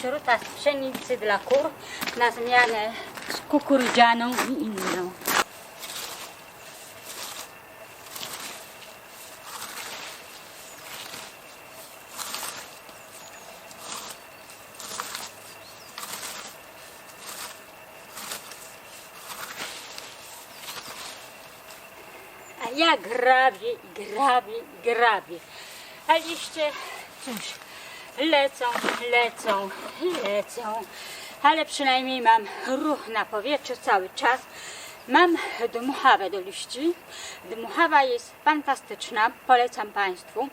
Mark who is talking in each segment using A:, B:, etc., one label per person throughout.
A: śruta z pszenicy dla kur na zmianę z kukurydzianą i inną. A ja grabię i grabię i grabię. A liście, cóż, lecą, lecą, lecą. Ale przynajmniej mam ruch na powietrzu cały czas. Mam dmuchawę do liści. Dmuchawa jest fantastyczna, polecam Państwu.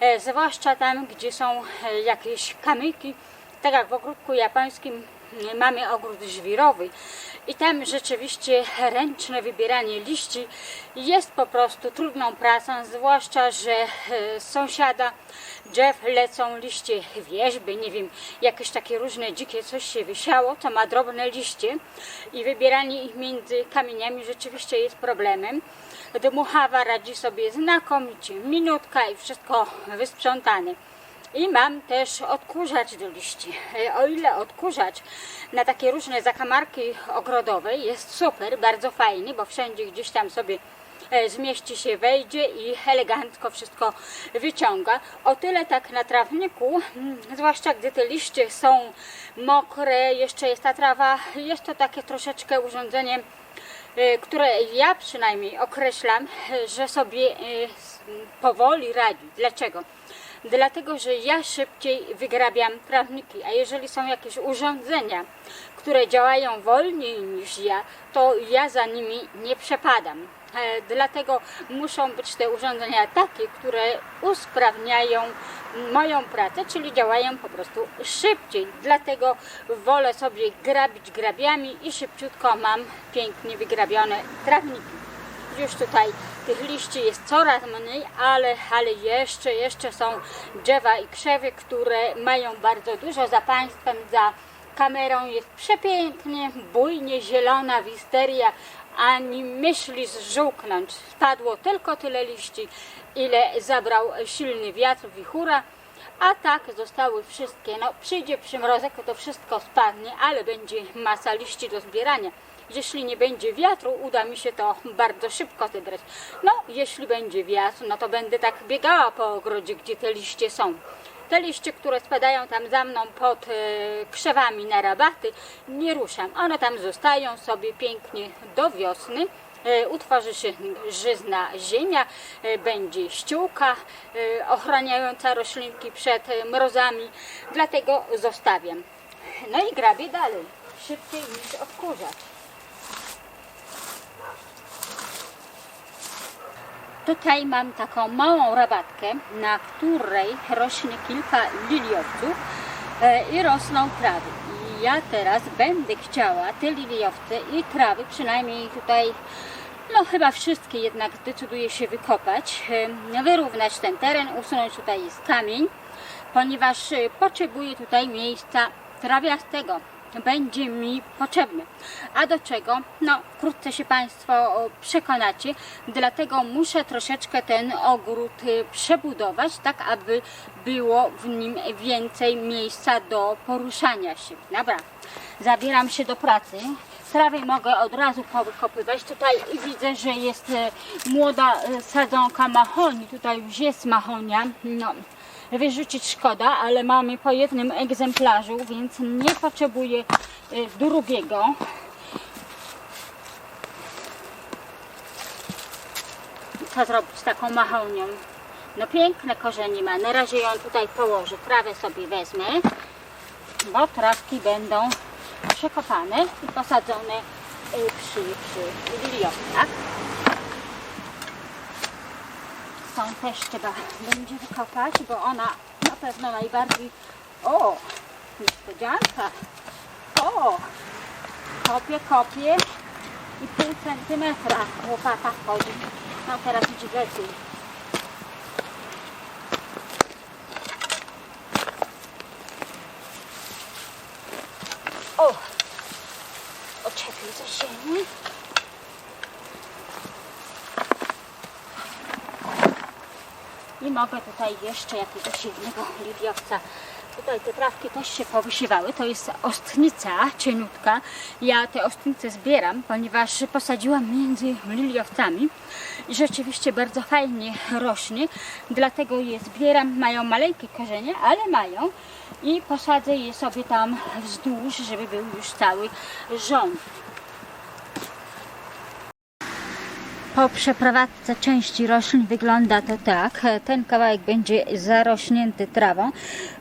A: E, zwłaszcza tam, gdzie są e, jakieś kamyki, tak jak w ogródku japońskim mamy ogród żwirowy i tam rzeczywiście ręczne wybieranie liści jest po prostu trudną pracą, zwłaszcza, że e, z sąsiada drzew lecą liście wierzby, nie wiem, jakieś takie różne dzikie coś się wysiało, to ma drobne liście i wybieranie ich między kamieniami rzeczywiście jest problemem. Dmuchawa radzi sobie znakomicie, minutka i wszystko wysprzątane. I mam też odkurzacz do liści. E, O ile odkurzacz na takie różne zakamarki ogrodowe jest super, bardzo fajny, bo wszędzie gdzieś tam sobie e, zmieści się, wejdzie i elegancko wszystko wyciąga. O tyle tak na trawniku, mm, zwłaszcza gdy te liście są mokre, jeszcze jest ta trawa, jest to takie troszeczkę urządzenie e, które ja przynajmniej określam, że sobie powoli radzi. Dlaczego? Dlatego, że ja szybciej wygrabiam trawniki, a jeżeli są jakieś urządzenia, które działają wolniej niż ja, to ja za nimi nie przepadam. E, Dlatego muszą być te urządzenia takie, które usprawniają moją pracę, czyli działają po prostu szybciej. Dlatego wolę sobie grabić grabiami i szybciutko mam pięknie wygrabione trawniki. Już tutaj tych liści jest coraz mniej, ale, ale jeszcze, jeszcze są drzewa i krzewy, które mają bardzo dużo. Za Państwem, za kamerą jest przepięknie, bujnie zielona wisteria, ani myśli zżółknąć. Spadło tylko tyle liści, ile zabrał silny wiatr, wichura. A tak zostały wszystkie. No, przyjdzie przymrozek, to wszystko spadnie, ale będzie masa liści do zbierania. Jeśli nie będzie wiatru, uda mi się to bardzo szybko zebrać. No, jeśli będzie wiatr, no to będę tak biegała po ogrodzie, gdzie te liście są. Te liście, które spadają tam za mną pod e, krzewami na rabaty, nie ruszam. One tam zostają sobie pięknie do wiosny. E, Utworzy się żyzna ziemia, e, będzie ściółka ochraniająca roślinki przed mrozami, dlatego zostawiam. No i grabię dalej, szybciej niż odkurzacz. Tutaj mam taką małą rabatkę, na której rośnie kilka liliowców e, i rosną trawy. I ja teraz będę chciała te liliowce i trawy, przynajmniej tutaj, no chyba wszystkie jednak zdecyduję się wykopać, e, wyrównać ten teren, usunąć tutaj jest kamień, ponieważ e, potrzebuję tutaj miejsca trawiastego będzie mi potrzebny. A do czego? No, wkrótce się Państwo przekonacie, dlatego muszę troszeczkę ten ogród y, przebudować, tak aby było w nim więcej miejsca do poruszania się. Dobra, zabieram się do pracy. Trawy mogę od razu powykopywać. Tutaj widzę, że jest e, młoda e, sadzonka mahoni. Tutaj już jest mahonia. No, wyrzucić szkoda, ale mamy po jednym egzemplarzu, więc nie potrzebuję e, drugiego. Co zrobić z taką mahonią? No piękne korzenie ma. Na razie ją tutaj położę. Trawę sobie wezmę, bo trawki będą przekopane i posadzone y, przy, przy. Tą też trzeba będzie wykopać, bo ona na pewno najbardziej... O! Niespodzianka! O! Kopię, kopię i pół centymetra łopata wchodzi. No teraz idzie lepiej. O! Oczepię za ziemię. I mogę tutaj jeszcze jakiegoś jednego liliowca Tutaj te trawki też się powysiewały. To jest ostnica cieniutka. Ja te ostnice zbieram, ponieważ posadziłam między liliowcami i rzeczywiście bardzo fajnie rośnie. Dlatego je zbieram. Mają maleńkie korzenie, ale mają. I posadzę je sobie tam wzdłuż, żeby był już cały rząd. Po przeprowadzce części roślin wygląda to tak. Ten kawałek będzie zarośnięty trawą.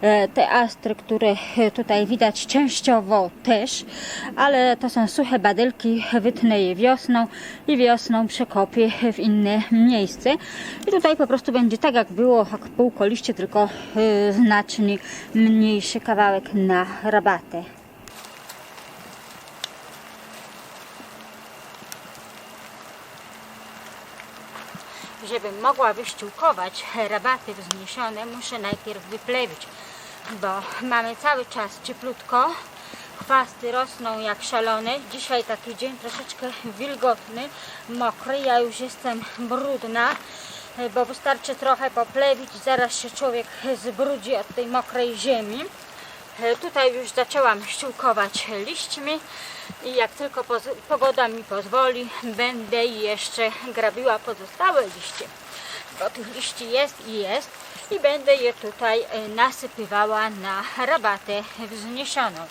A: E, Te astry, które tutaj widać częściowo też, ale to są suche badylki. Wytnę je wiosną i wiosną przekopię w inne miejsce. I tutaj po prostu będzie tak jak było, jak półkoliście, tylko e, znacznie mniejszy kawałek na rabatę. Żebym mogła wyściółkować rabaty wzniesione, muszę najpierw wyplewić, bo mamy cały czas cieplutko. Chwasty rosną jak szalone. Dzisiaj taki dzień troszeczkę wilgotny, mokry. Ja już jestem brudna, bo wystarczy trochę poplewić, zaraz się człowiek zbrudzi od tej mokrej ziemi. E, Tutaj już zaczęłam ściółkować liśćmi i jak tylko pogoda mi pozwoli, będę jeszcze grabiła pozostałe liście. Bo tych liści jest i jest i będę je tutaj e, nasypywała na rabatę wzniesioną.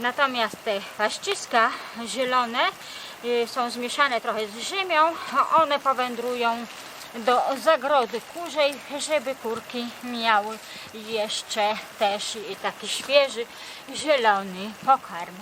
A: Natomiast te paszczyska zielone y, są zmieszane trochę z ziemią, one powędrują do zagrody kurzej, żeby kurki miały jeszcze też taki świeży, zielony pokarm.